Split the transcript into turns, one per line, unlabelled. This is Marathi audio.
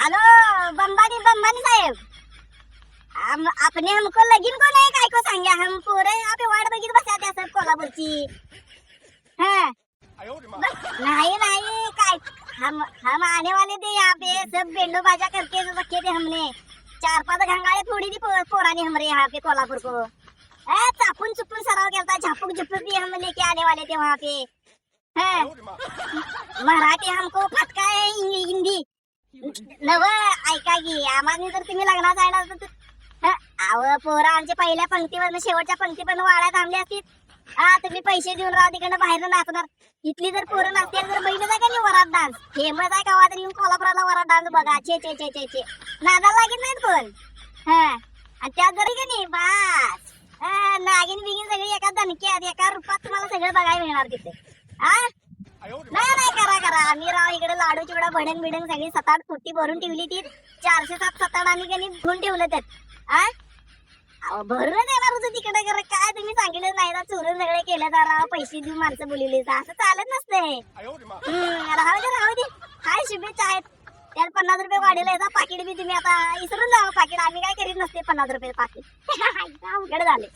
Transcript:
हॅलो, बंबानी बंबानी साहेब। हम आपने हमको लगीन को नहीं, काय को सांगे? हम पूरे आपे वाट बघित बसा त्या सब कोल्हापूरची। हाँ। नहीं नहीं, काय, हम हम आने वाले थे यहाँ पे, सब बेंडो बाजा करके रखे थे हमने। चार पाच घंगाळे थोडी पो- पोराने हमरे यहाँ पे कोल्हापुर को। चापून चुपून सराव केलता झापूक झुपूक भी हम लेके आने वाले थे वहाँ पे। हाँ। मराठी हमको फटका है हिंदी। नव ऐका की आम्हाला जर तुम्ही लग्नात जाणार तर अहो पोरं आमच्या पहिल्या पंक्तीवर शेवटच्या पंक्ती पण वाड्या थांबली असतील. हा तुम्ही पैसे देऊन राहा तिकडनं बाहेर नाचणार. इथली जर पोरं नसतील तर बहिणी का नाही वरात डान्स? फेमस आहे गावात तर येऊन कोल्हापुराला वरात डान्स बघा. छे छे छे छे छे. नादाला लागत नाहीत कोण? हा. आणि त्यात जरी का नाही? बास. हा, नागिन बिगिन सगळी एका दणक्यात एका रूपात तुम्हाला सगळं बघायला मिळणार तिथे. हा? नाही आम्ही राव इकडे लाडू चिवडा भडंग बिडंग सगळी सात आठ भरून ठेवली ती. चारशे सात सात आठ आम्ही कधी धुवून ठेवलं त्यात. भरून भरूनच येणार होतं तिकडे कर काय तुम्ही सांगितलं नाही ना चोरून सगळे केलं तर राव पैसे देऊन माणसं बोलवली असं चालत नसतंय. राहू दे राहू दे. काय शुभेच्छा आहेत. त्यात पन्नास रुपये वाढेल पाकिट बी तुम्ही आता विसरून जावं पाकिट आम्ही काय करीत नसते पन्नास रुपये पाकिट. अवघड झाले